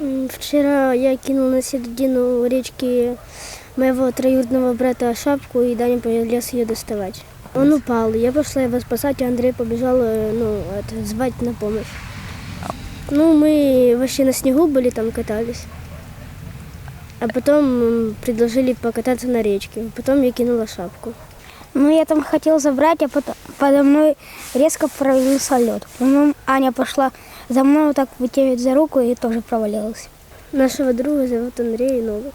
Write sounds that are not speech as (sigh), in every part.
М, Вчера я кинул на середину речки моего троюродного брата шапку, и Даня полез ее доставать. Он упал, я пошла его спасать, а Андрей побежал э, ну, это, звать на помощь. Ну, мы вообще на снегу были, там катались. А потом м, предложили покататься на речке. Потом я кинула шапку. Ну, я там хотел забрать, а потом подо мной резко провалился лед. Потом Аня пошла за мной вот так вытягивать за руку и тоже провалилась. Нашего друга зовут Андрей Новик.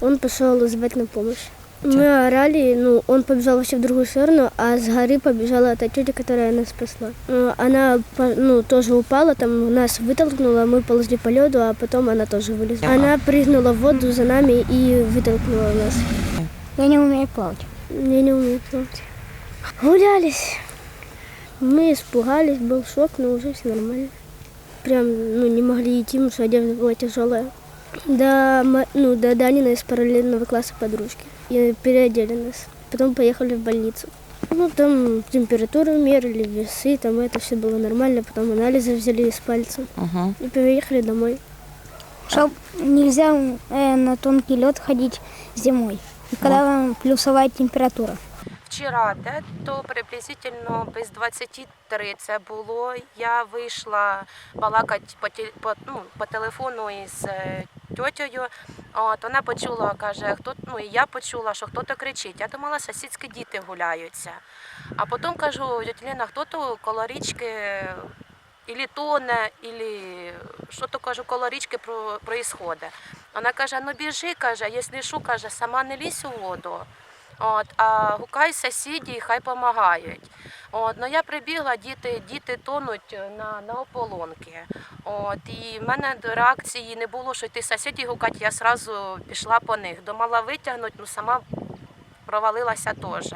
Он пошел звать на помощь. Мы орали, ну, он побежал вообще в другую сторону, а с горы побежала та тетя, которая нас спасла. Ну, Она, ну, тоже упала, там нас вытолкнула, мы ползли по льду, а потом она тоже вылезла. Она прыгнула в воду за нами и вытолкнула нас. Я не умею плавать. Я не умею плавать. Гулялись. Мы испугались, был шок, но уже все нормально. Прям ну, не могли идти, потому что одежда была тяжелая. До, ну, до Данина из параллельного класса подружки. И переодели нас. Потом поехали в больницу. Ну, там температуру мерили, весы, там это все было нормально. Потом анализы взяли из пальца. Угу. И приехали домой. Чтоб нельзя э, на тонкий лед ходить зимой. И когда плюсовая температура. Вчора, то приблизительно без 23 це було. Я вийшла балакати по, по, ну, по телефону із е. От, вона почула, каже, хто, ну, і я почула, що хтось кричить. Я думала, сусідські діти гуляються. А потім кажу, тьотя хто то коло річки ілі тоне, ілі що то кажу, коло річки про, проїсходить. Вона каже, ну біжи, каже, якщо що, каже, сама не лізь у воду. От, а гукай сусідів, хай допомагають. От, ну я прибігла, діти, діти тонуть на, на ополонки. От, і в мене до реакції не було, що йти сусідів гукати, я одразу пішла по них. Думала витягнути, ну сама провалилася теж.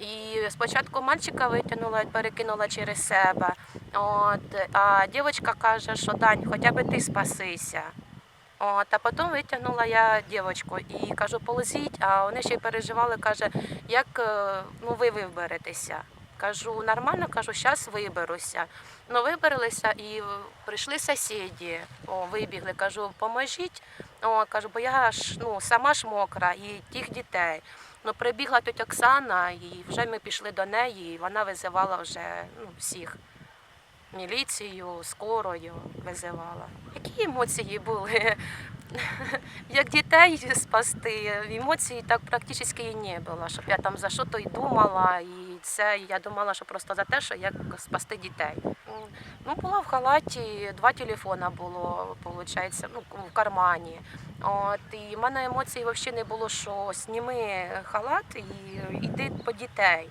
І спочатку мальчика витягнула, перекинула через себе. От, а дівчинка каже, що Дань, хоча б ти спасися. От, а потім витягнула я дівчинку і кажу, полезіть, а вони ще й переживали, каже, як е, ну, ви виберетеся. Кажу, нормально, кажу, зараз виберуся. Ну, вибралися і прийшли сусіди, о, вибігли, кажу, поможіть. О, кажу, бо я ж ну, сама ж мокра і тих дітей. Ну, прибігла тетя Оксана, і вже ми пішли до неї, і вона визивала вже ну, всіх. Міліцію, скорою визивала. Які емоції були? (laughs) Як дітей спасти, емоцій так практично і не було, щоб я там за що то й думала, і це я думала, що просто за те, що як спасти дітей. Ну, була в халаті, два телефона було, виходить, ну, в кармані. От, і в мене емоцій взагалі не було, що сніми халат і йди по дітей.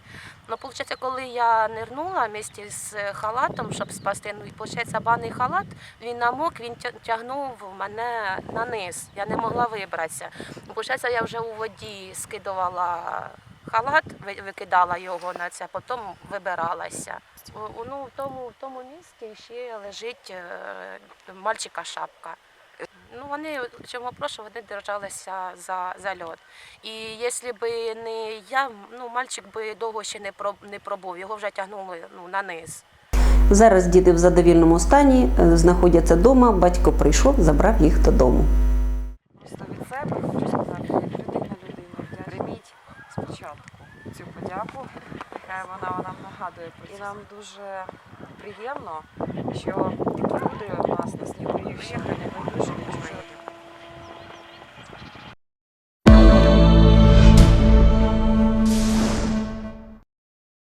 Ну, виходить, коли я нирнула місті з халатом, щоб спасти, ну, виходить, баний халат, він намок, він тягнув мене на низ. Я не могла вибратися. Виходить, я вже у воді скидувала халат, викидала його на це, потім вибиралася. Ну, в тому, в тому місці ще лежить е, мальчика шапка. Ну, вони чому прошу, вони держалися за, за льот. І якщо б не я, ну мальчик би довго ще не не пробув, його вже тягнули ну, на низ. Зараз діти в задовільному стані е, знаходяться вдома. Батько прийшов, забрав їх додому. яка вона нам нагадує про це. І нам дуже приємно, що такі люди у нас на снігу вони не дуже відчувають.